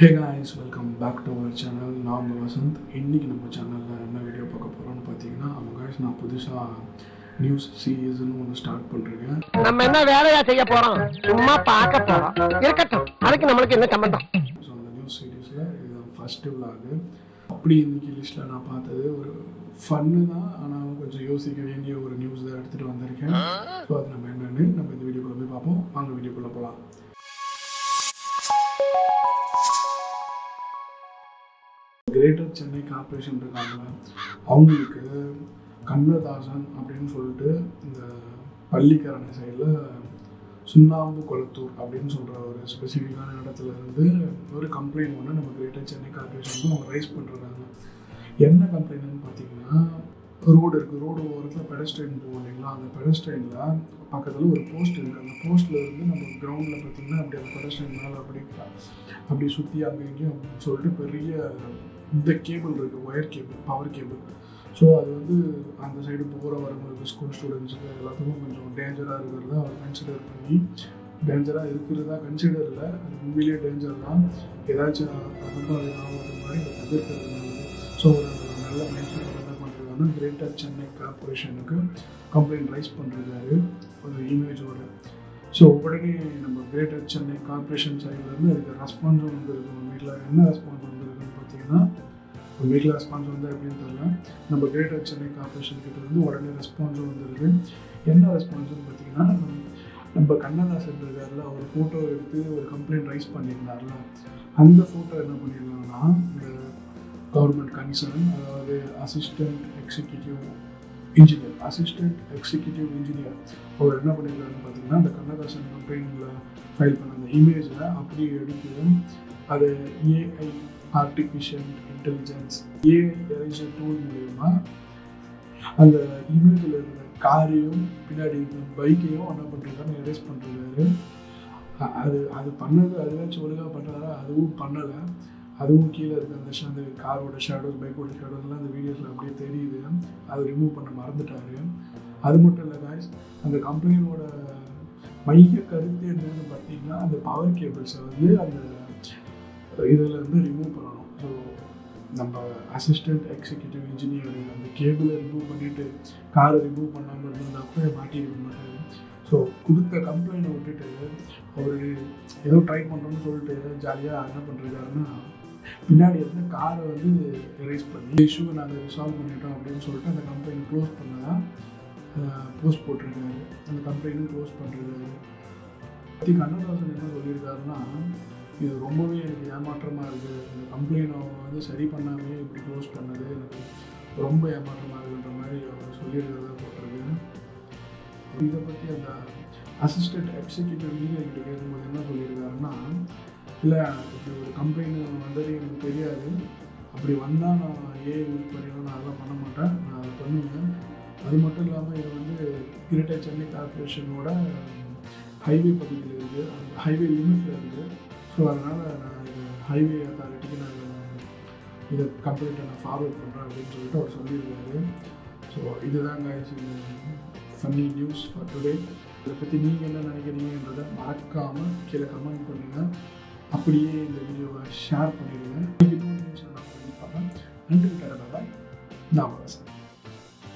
Hey guys welcome back to our channel நான் உங்கள் வசந்த். இன்றைக்கி நம்ம சேனலில் என்ன வீடியோ பார்க்க போகிறோம்னு பார்த்தீங்கன்னா அவங்க காய்ஸ் நான் புதுசாக நியூஸ் சீரீஸ்னு ஒன்று ஸ்டார்ட் பண்ணுறேன் நம்ம என்ன வேலையா செய்ய போறோம்? சும்மா பார்க்க போறோம். இருக்கட்டும். அதுக்கு நம்மளுக்கு என்ன சம்பந்தம்? ஸோ அந்த நியூஸ் சீரீஸில் இது ஃபஸ்ட்டு விலாகு அப்படி இன்றைக்கி லிஸ்ட்டில் நான் பார்த்தது ஒரு ஃபன்னு தான். ஆனால் கொஞ்சம் யோசிக்க வேண்டிய ஒரு நியூஸ் தான் எடுத்துகிட்டு வந்திருக்கேன். ஸோ அது நம்ம என்னென்னு நம்ம இந்த வீடியோக்குள்ளே போய் பார்ப்போம். வாங்க வீடியோக்குள்ளே போகலாம் கிரேட்டர் சென்னை கார்பரேஷன் இருக்காங்க. அவங்களுக்கு கண்ணதாசன் அப்படின்னு சொல்லிட்டு இந்த பள்ளிக்கரணை சைடில் சுண்ணாம்பு கொளத்தூர் அப்படின்னு சொல்கிற ஒரு ஸ்பெசிஃபிக்கான இடத்துல இருந்து ஒரு கம்ப்ளைண்ட் ஒன்று நம்ம கிரேட்டர் சென்னை கார்ப்பரேஷன் அவங்க ரைஸ் பண்ணுறாங்க என்ன கம்ப்ளைண்ட்னு பார்த்தீங்கன்னா ரோடு இருக்குது ரோடு ஓரத்தில் பெடஸ்ட்ரைன் போகும் இல்லைங்களா? அந்த பெடஸ்ட்ரைனில் பக்கத்தில் ஒரு போஸ்ட் இருக்குது அந்த போஸ்ட்டில் இருந்து நம்ம கிரவுண்டில் பார்த்தீங்கன்னா அப்படி அந்த பெடஸ்ட்ரெயின் மேலே அப்படி அப்படி சுற்றி அங்கே இங்கேயும் அப்படின்னு சொல்லிட்டு பெரிய இந்த கேபிள் இருக்குது wire cable power cable so அது வந்து அந்த சைடு போகிற வரவங்களுக்கு ஸ்கூல் ஸ்டூடெண்ட்ஸுக்கு எல்லாத்துக்கும் கொஞ்சம் டேஞ்சராக இருக்கிறத அவர் கன்சிடர் பண்ணி டேஞ்சராக இருக்கிறதா கன்சிடர் இல்லை அது உண்மையிலேயே டேஞ்சர் தான். ஏதாச்சும் ரொம்ப ஆகாத மாதிரி அதை தவிர்க்கிறது நல்லது. ஸோ ஒரு நல்ல மைண்ட் என்ன பண்ணுறாங்கன்னா கிரேட்டர் சென்னை கார்பரேஷனுக்கு கம்ப்ளைண்ட் ரைஸ் பண்ணுறாரு ஒரு இமேஜோட ஸோ உடனே நம்ம கிரேட்டர் சென்னை கார்பரேஷன் சைட்லேருந்து அதுக்கு ரெஸ்பான்ஸும் வந்துருக்கு. நம்ம வீட்டில் என்ன ரெஸ்பான்ஸ் வந்திருக்குன்னு பார்த்தீங்கன்னா வீட்டில் ரெஸ்பான்ஸ் வந்து எப்படின்னு தெரியல. நம்ம கிரேட்டர் சென்னை கார்பரேஷன் கிட்ட இருந்து உடனே ரெஸ்பான்ஸும் வந்துடுது என்ன ரெஸ்பான்ஸ்னு பார்த்தீங்கன்னா நம்ம கண்ணதாசன் இருக்கார்ல அவர் ஃபோட்டோ எடுத்து ஒரு கம்ப்ளைண்ட் ரைஸ் பண்ணியிருந்தார்ல அந்த ஃபோட்டோ என்ன பண்ணியிருந்தாங்கன்னா இந்த கவர்மெண்ட் கன்சர்ன் அதாவது assistant executive engineer assistant executive engineer அவர் என்ன பண்ணியிருக்காருன்னு பார்த்தீங்கன்னா அந்த கண்ணதாசன் கம்ப்ளைண்டில் ஃபைல் பண்ண அந்த இமேஜில் அப்படியே எடுத்து அதை AI artificial intelligence AI tool மூலயமா அந்த இமேஜில் இருந்த காரையும் பின்னாடி இருந்த பைக்கையும் என்ன பண்ணுறாரு எரேஸ் பண்ணுறாரு அது அது பண்ணது அதுவாச்சும் ஒழுங்காக பண்ணுறாரா அதுவும் பண்ணலை. அதுவும் கீழே இருக்க அந்த அந்த காரோட ஷேடோஸ் பைக்கோட ஷேடோஸ்லாம் அந்த வீடியோஸில் அப்படியே தெரியுது. அதை ரிமூவ் பண்ண மறந்துட்டாரு. அது மட்டும் இல்லை காய்ஸ் அந்த கம்பெனியோட மைய கருத்து என்னன்னு பார்த்தீங்கன்னா அந்த பவர் கேபிள்ஸை வந்து அந்த இதிலேருந்து ரிமூவ் பண்ணணும். ஸோ நம்ம அசிஸ்டன்ட் எக்ஸிக்யூட்டிவ் இன்ஜினியரிங் அந்த கேபிளை ரிமூவ் பண்ணிவிட்டு காரை ரிமூவ் பண்ணாமல் இருந்தால் கூட மாட்டியிருக்க மாட்டாரு. ஸோ கொடுத்த கம்ப்ளைண்ட்டை விட்டுட்டு அவர் ஏதோ ட்ரை பண்ணுறோம்னு சொல்லிட்டு ஜாலியாக என்ன பண்ணுறாருன்னா பின்னாடி இருந்து காரை வந்து எரேஸ் பண்ணி இஷ்யூவை நாங்கள் ரிசால்வ் பண்ணிட்டோம் அப்படின்னு சொல்லிட்டு அந்த கம்பெனி க்ளோஸ் பண்ணதான் போஸ்ட் போட்டிருக்காரு. அந்த கம்பெனியும் க்ளோஸ் பண்ணுறது பற்றி கண்ணதாசன் என்ன சொல்லியிருக்காருன்னா இது ரொம்பவே எனக்கு ஏமாற்றமாக இருக்குது. இந்த கம்ப்ளைண்ட் அவங்க வந்து சரி பண்ணாமே இப்படி க்ளோஸ் பண்ணது. எனக்கு ரொம்ப ஏமாற்றமாக இருக்குன்ற மாதிரி அவர் சொல்லியிருக்கிறதா போட்டிருக்கு இதை பற்றி அந்த அசிஸ்டன்ட் எக்ஸிக்யூட்டிவ் இன்ஜினியர் கிட்ட கேட்கும்போது என்ன சொல்லியிருக்காருன்னா இல்லை இப்படி ஒரு கம்பெனி வந்தது எனக்கு தெரியாது. அப்படி வந்தால் நான் ஏ யூஸ் பண்ணிடுவேன். நான் அதெல்லாம் பண்ண மாட்டேன். நான் அதை பண்ணுவேன் அது மட்டும் இல்லாமல் இது வந்து கிரேட்டர் சென்னை கார்பரேஷனோட ஹைவே பகுதியில் இருக்குது அந்த ஹைவே லிமிட்டில் இருக்குது ஸோ அதனால் நான் ஹைவே அத்தாரிட்டிக்கு நான் இதை கம்ப்ளைண்ட்டை நான் ஃபார்வர்ட் பண்ணுறேன் அப்படின்னு சொல்லிட்டு அவர் சொல்லியிருக்காரு. ஸோ இதுதாங்க ஃபன்னி நியூஸ் ஃபார் டுடே இதை பற்றி நீங்கள் என்ன நினைக்கிறீங்கன்றதை மறக்காமல் கீழே கமெண்ட் பண்ணுங்கள் அப்படியே இந்த வீடியோவை ஷேர் பண்ணிடுங்க. இன்னொரு நியூஸ் நான் பண்ணிப்பாங்க நன்றி கடை நான் வரேன்